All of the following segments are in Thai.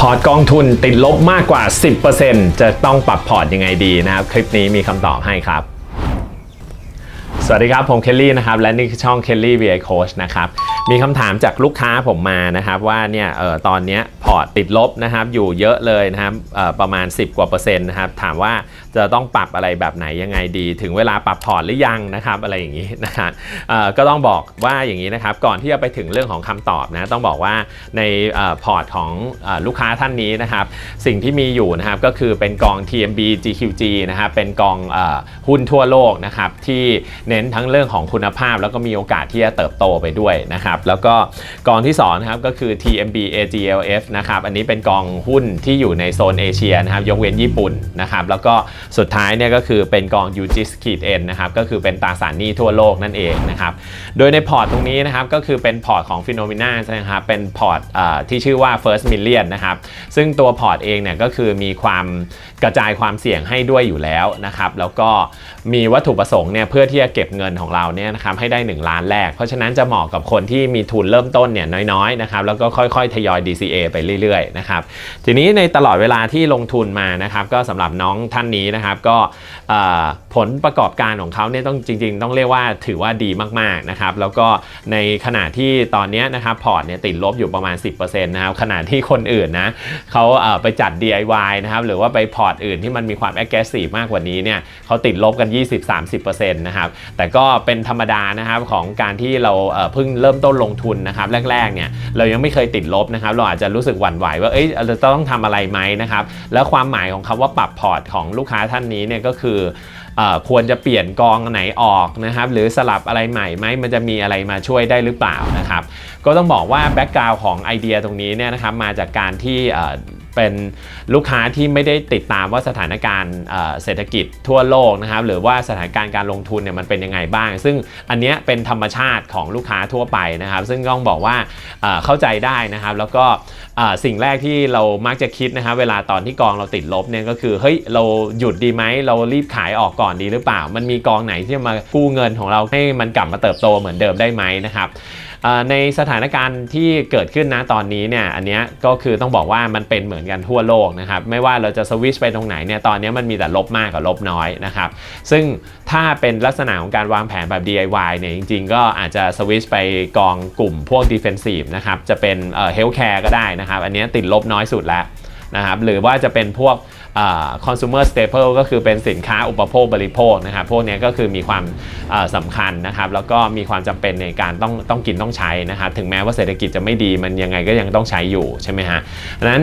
พอร์ตกองทุนติดลบมากกว่า 10%จะต้องปรับพอร์ตยังไงดีนะครับ คลิปนี้มีคำตอบให้ครับ สวัสดีครับ ผมเคลลี่นะครับ และนี่คือช่อง Kelly VI Coach นะครับ มีคำถามจากลูกค้าผมมานะครับว่าเนี่ยเออตอนนี้พอร์ตติดลบนะครับ อยู่เยอะเลยนะครับเออประมาณ 10 กว่าเปอร์เซ็นต์นะครับ ถามว่าจะต้องปรับอะไรแบบไหนยังไงดี ถึงเวลาปรับพอร์ตหรือยังนะครับอะไรอย่างนี้นะครับเอ่อก็ต้องบอกว่าอย่างนี้นะครับ ก่อนที่จะไปถึงเรื่องของคำตอบนะ ต้องบอกว่าในออพอร์ตของออลูกค้าท่านนี้นะครับ สิ่งที่มีอยู่นะครับก็คือเป็นกอง TMB GQG นะครับ เป็นกองออหุ้นทั่วโลกนะครับที่เนนทั้งเรื่องของคุณภาพ แล้วก็มีโอกาสที่จะเติบโตไปด้วยนะครับแล้วก็กองที่2นะครับก็คือ TMB AGLF นะครับอันนี้เป็นกองหุ้นที่อยู่ในโซนเอเชียนะครับยกเว้นญี่ปุ่นนะครับแล้วก็สุดท้ายเนี่ยก็คือเป็นกอง UGIS ขีด N นะครับก็คือเป็นตราสารหนี้ทั่วโลกนั่นเองนะครับโดยในพอร์ตตรงนี้นะครับก็คือเป็นพอร์ตของ p h e n o m e n a นะครับเป็นพอร์ตที่ชื่อว่า First Million นะครับซึ่งตัวพอร์ตเองเนี่ยก็คือมีความกระจายความเสี่ยงให้ด้วยอยู่แล้วนะครับแล้วก็มีวัตถุประสงค์เนี่ยเพื่อที่จะเก็บเงินของเราเนี่ยนะครับให้ได้ 1 ล้านแรก เพราะฉะนั้นจะเหมาะกับคนที่มีทุนเริ่มต้นเนี่ยน้อยๆนะครับแล้วก็ค่อยๆทยอย DCA ไปเรื่อยๆนะครับทีนี้ในตลอดเวลาที่ลงทุนมานะครับก็สำหรับน้องท่านนี้นะครับก็ผลประกอบการของเขาเนี่ยต้องจริง ๆ ต้องเรียกว่าถือว่าดีมากๆนะครับแล้วก็ในขณะที่ตอนนี้นะครับพอร์ตเนี่ยติดลบอยู่ประมาณ 10%นะครับขณะที่คนอื่นนะเขาไปจัด DIY นะครับหรือว่าไปพอร์ตอื่นที่มันมีความ aggressive มากกว่านี้เนี่ยเขาติดลบกัน 20-30%นะครับแต่ก็เป็นธรรมดานะครับของการที่เราเพิ่งเริ่มต้นลงทุนนะครับแรกๆเนี่ยเรายังไม่เคยติดลบนะครับเราอาจจะรู้สึกหวั่นไหวว่าเอ้ยเราจะต้องทำอะไรไหมนะครับแล้วความหมายของคำว่าปรับพอร์ตของลูกค้าท่านนี้เนี่ยก็คือเอ่อควรจะเปลี่ยนกองไหนออกนะครับหรือสลับอะไรใหม่ไหมมันจะมีอะไรมาช่วยได้หรือเปล่านะครับก็ต้องบอกว่าแบ็กกราวของไอเดียตรงนี้เนี่ยนะครับมาจากการที่ เป็นลูกค้าที่ไม่ได้ติดตามว่าสถานการณ์เศรษฐกิจทั่วโลกนะครับหรือว่าสถานการณ์การลงทุนเนี่ยมันเป็นยังไงบ้าง ซึ่งอันนี้เป็นธรรมชาติของลูกค้าทั่วไปนะครับ ซึ่งต้องบอกว่าเข้าใจได้นะครับ แล้วก็สิ่งแรกที่เรามักจะคิดนะครับเวลาตอนที่กองเราติดลบเนี่ยก็คือเฮ้ยเราหยุดดีไหมเรารีบขายออกก่อนดีหรือเปล่า มันมีกองไหนที่จะมากู้เงินของเราให้มันกลับมาเติบโตเหมือนเดิมได้ไหมนะครับ ในสถานการณ์ที่เกิดขึ้นนะตอนนี้เนี่ยอันนี้ก็คือต้องบอกว่ามันเป็นเหมือนกันทั่วโลกนะครับไม่ว่าเราจะสวิชไปตรงไหนเนี่ยตอนนี้มันมีแต่ลบมากกับลบน้อยนะครับซึ่งถ้าเป็นลักษณะของการวางแผนแบบ DIY เนี่ยจริง ๆ ก็อาจจะสวิชไปกองกลุ่มพวก Defensive นะครับจะเป็นเอ่อ Healthcare ก็ได้นะครับอันนี้ติดลบน้อยสุดแล้ว นะครับหรือว่าจะเป็นพวกเอ่อ consumer staple ก็คือเป็นสินค้าอุปโภคบริโภคนะครับพวกนี้ก็คือมีความเอ่อสำคัญนะครับแล้วก็มีความจำเป็นในการต้องต้องกินต้องใช้นะครับถึงแม้ว่าเศรษฐกิจจะไม่ดีมันยังไงก็ยังต้องใช้อยู่ใช่ไหมฮะอันนั้น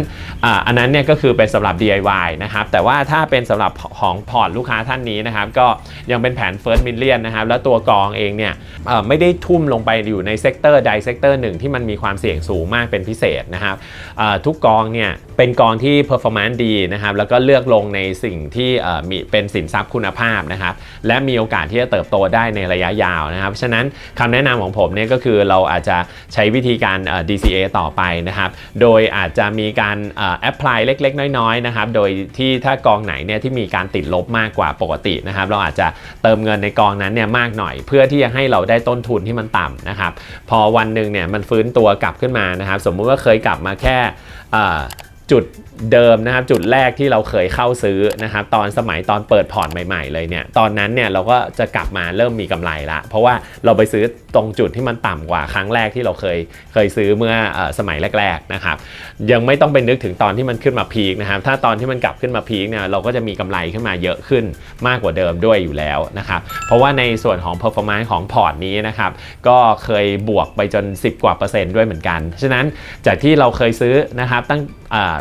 อันนั้นเนี่ยก็คือเป็นสำหรับ DIY นะครับแต่ว่าถ้าเป็นสำหรับของพอร์ตลูกค้าท่านนี้นะครับก็ยังเป็นแผน First Million นะครับแล้วตัวกองเองเนี่ยไม่ได้ทุ่มลงไปอยู่ในเซกเตอร์ใดเซกเตอร์หนึ่งที่มันมีความเสี่ยงสูงมากเป็นพิเศษนะครับทุกกองเนี่ยเป็นกองที่ performance ดีนะครับแล้วก็เลือกลงในสิ่งที่มีเป็นสินทรัพย์คุณภาพนะครับและมีโอกาสที่จะเติบโตได้ในระยะยาวนะครับฉะนั้นคำแนะนำของผมเนี่ยก็คือเราอาจจะใช้วิธีการ DCA ต่อไปนะครับโดยอาจจะมีการเอ่อ apply เล็ก ๆ น้อยๆนะครับโดยที่ถ้ากองไหนเนี่ยที่มีการติดลบมากกว่าปกตินะครับเราอาจจะเติมเงินในกองนั้นเนี่ยมากหน่อย เพื่อที่จะให้เราได้ต้นทุนที่มันต่ำนะครับพอวันหนึ่งเนี่ยมันฟื้นตัวกลับขึ้นมานะครับสมมุติว่าเคยกลับมาแค่ จุดเดิมนะครับจุดแรกที่เราเคยเข้าซื้อนะครับตอนสมัยตอนเปิดพอร์ตใหม่ ๆ เลยเนี่ยตอนนั้นเนี่ยเราก็จะกลับมาเริ่มมีกำไรละเพราะว่าเราไปซื้อตรงจุดที่มันต่ำกว่าครั้งแรกที่เราเคยเคยซื้อเมื่ออสมัยแรกๆนะครับยังไม่ต้องไปนึกถึงตอนที่มันขึ้นมาพีคนะครับถ้าตอนที่มันกลับขึ้นมาพีคเนี่ยเราก็จะมีกำไรขึ้นมาเยอะขึ้นมากกว่าเดิมด้วยอยู่แล้วนะครับเพราะว่าในส่วนของ performance ของพอร์ตนี้นะครับก็เคยบวกไปจน 10 กว่าเปอร์เซ็นต์ด้วยเหมือนกันฉะนั้นจากที่เราเคยซื้อนะครับตั้ง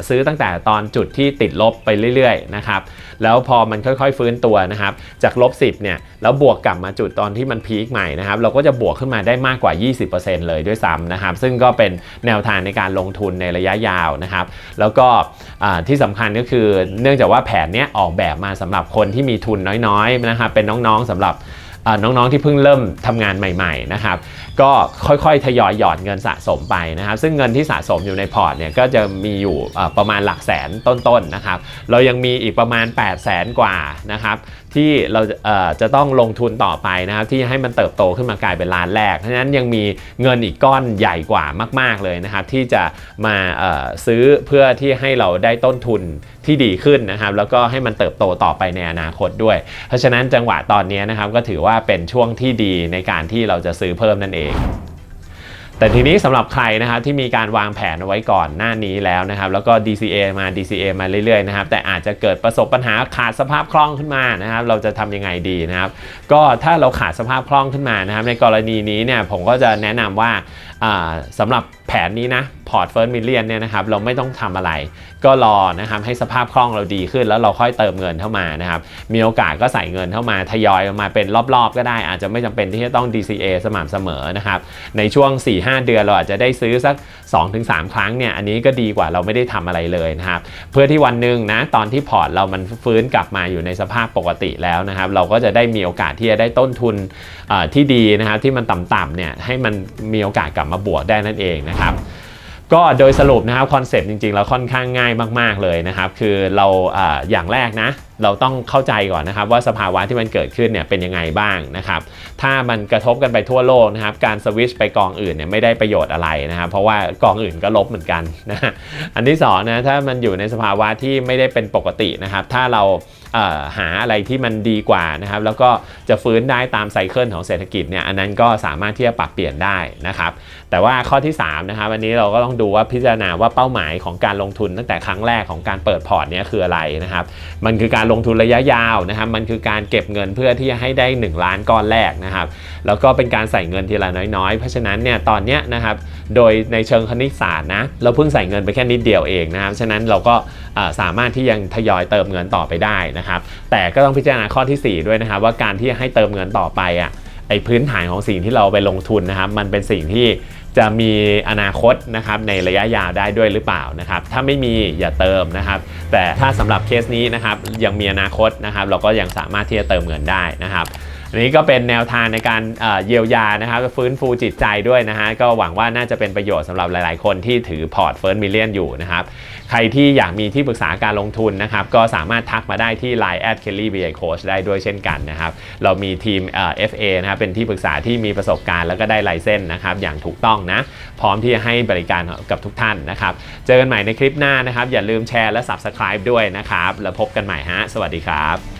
ซื้อตั้งแต่ตอนจุดที่ติดลบไปเรื่อยๆนะครับแล้วพอมันค่อยๆฟื้นตัวนะครับจากลบ10เนี่ยแล้วบวกกลับมาจุดตอนที่มันพีคใหม่นะครับเราก็จะบวกขึ้นมาได้มากกว่า 20%เลยด้วยซ้ำนะครับซึ่งก็เป็นแนวทางในการลงทุนในระยะยาวนะครับแล้วก็ที่สำคัญก็คือเนื่องจากว่าแผนเนี้ยออกแบบมาสำหรับคนที่มีทุนน้อยๆนะครับเป็นน้องๆสำหรับน้องๆที่เพิ่งเริ่มทำงานใหม่ๆนะครับ ก็ค่อยๆ ทยอยหย่อดเงินสะสมไปนะครับ ซึ่งเงินที่สะสมอยู่ในพอร์ตเนี่ยก็จะมีอยู่ประมาณหลักแสนต้นๆนะครับ เรายังมีอีกประมาณ 8 0 0แสนกว่านะครับที่เราเจะต้องลงทุนต่อไปนะครับที่ให้มันเติบโตขึ้นมากลายเป็นล้านแรกเพราะฉะนั้นยังมีเงินอีกก้อนใหญ่กว่ามาก ๆเลยนะครับที่จะมาซื้อเพื่อที่ให้เราได้ต้นทุนที่ดีขึ้นนะครับแล้วก็ให้มันเติบโตต่อไปในอนาคตด้วย เพราะฉะนั้นจังหวะตอนนี้นะครับก็ถือว่าเป็นช่วงที่ดีในการที่เราจะซื้อเพิ่มนั่นเองแต่ทีนี้สำหรับใครนะครับที่มีการวางแผนเอาไว้ก่อนหน้านี้แล้วนะครับ แล้วก็ DCA มา DCA มาเรื่อยๆนะครับ แต่อาจจะเกิดประสบปัญหาขาดสภาพคล่องขึ้นมานะครับ เราจะทำยังไงดีนะครับ ก็ถ้าเราขาดสภาพคล่องขึ้นมานะครับ ในกรณีนี้เนี่ยผมก็จะแนะนำว่าอ่าสำหรับ นนี้นะพอร์ตเฟิร์สมิลเลียนเนี่ยนะครับเราไม่ต้องทำอะไร ก็รอนะครับให้สภาพคล่องเราดีขึ้น แล้วเราค่อยเติมเงินเข้ามานะครับมีโอกาสก็ใส่เงินเข้ามาทยอยมาเป็นรอบๆ ก็ได้ อาจจะไม่จำเป็นที่จะต้อง DCA สม่ำเสมอนะครับในช่วง 4-5 เดือนเราอาจจะได้ซื้อสัก 2-3 ครั้งเนี่ยอันนี้ก็ดีกว่าเราไม่ได้ทำอะไรเลยนะครับเพื่อที่วันหนึ่งนะตอนที่พอร์ตเรามันฟื้นกลับมาอยู่ในสภาพปกติแล้วนะครับเราก็จะได้มีโอกาสที่จะได้ต้นทุนอ่อที่ดีนะครับที่มันต่ำๆเนี่ยให้มันมีโอกาสกลับมาบวกได้นั่นเองนะครับก็โดยสรุปนะครับคอนเซปต์จริงๆ แล้วค่อนข้างง่ายมาก ๆ เลยนะครับ คือเราอาอย่างแรกนะเราต้องเข้าใจก่อนนะครับว่าสภาวะที่มันเกิดขึ้นเนี่ยเป็นยังไงบ้างนะครับ ถ้ามันกระทบกันไปทั่วโลกนะครับ การสวิชไปกองอื่นเนี่ยไม่ได้ประโยชน์อะไรนะครับ เพราะว่ากองอื่นก็ลบเหมือนกันนะฮะอันที่สองนะถ้ามันอยู่ในสภาวะที่ไม่ได้เป็นปกตินะครับ ถ้าเราเหาอะไรที่มันดีกว่านะครับ แล้วก็จะฟื้นได้ตามไซเคิลของเศรษฐกิจเนี่ยอันนั้นก็สามารถที่จะปรับเปลี่ยนได้นะครับ แต่ว่าข้อที่3นะครับวันนี้เราก็ต้องดูว่าพิจารณาว่าเป้าหมายของการลงทุนตั้งแต่ครั้งแรกของการเปิดพอร์ตเนี้ยคืออะไรนะครับ มันคือการลงทุนระยะยาวนะครับมันคือการเก็บเงินเพื่อที่จะให้ได้ 1 ล้านก้อนแรกนะครับแล้วก็เป็นการใส่เงินทีละน้อยๆ เพราะฉะนั้นเนี่ยตอนเนี้ยนะครับโดยในเชิงคณิตศาสตร์นะเราเพิ่งใส่เงินไปแค่นิดเดียวเองนะครับฉะนั้นเราก็สามารถที่ยังทยอยเติมเงินต่อไปได้นะครับแต่ก็ต้องพิจารณาข้อทีสี่4 ด้วยนะครับว่าการที่ให้เติมเงินต่อไปอะไอพื้นฐานของสิ่งที่เราไปลงทุนนะครับมันเป็นสิ่งที่ จะมีอนาคตนะครับในระยะยาวได้ด้วยหรือเปล่านะครับ ถ้าไม่มีอย่าเติมนะครับ แต่ถ้าสำหรับเคสนี้นะครับยังมีอนาคตนะครับ เราก็ยังสามารถที่จะเติมเงินได้นะครับ อันนี้ก็เป็นแนวทางในการเยียวยานะครับฟื้นฟูจิตใจด้วยนะฮะก็หวังว่าน่าจะเป็นประโยชน์สำหรับหลาย ๆ คนที่ถือพอร์ตเฟิร์สมิเลียนอยู่นะครับใครที่อยากมีที่ปรึกษาการลงทุนนะครับก็สามารถทักมาได้ที่ Line at Kelly BI Coach ได้ด้วยเช่นกันนะครับเรามีทีมเอ่อนะครับเป็นที่ปรึกษาที่มีประสบการณ์แล้วก็ได้ไลเซนส์นะครับอย่างถูกต้องนะพร้อมที่จะให้บริการกับทุกท่านนะครับเจอกันใหม่ในคลิปหน้านะครับอย่าลืมแชร์และ Subscribe ด้วยนะครับแล้วพบกันใหม่ฮะสวัสดีครับ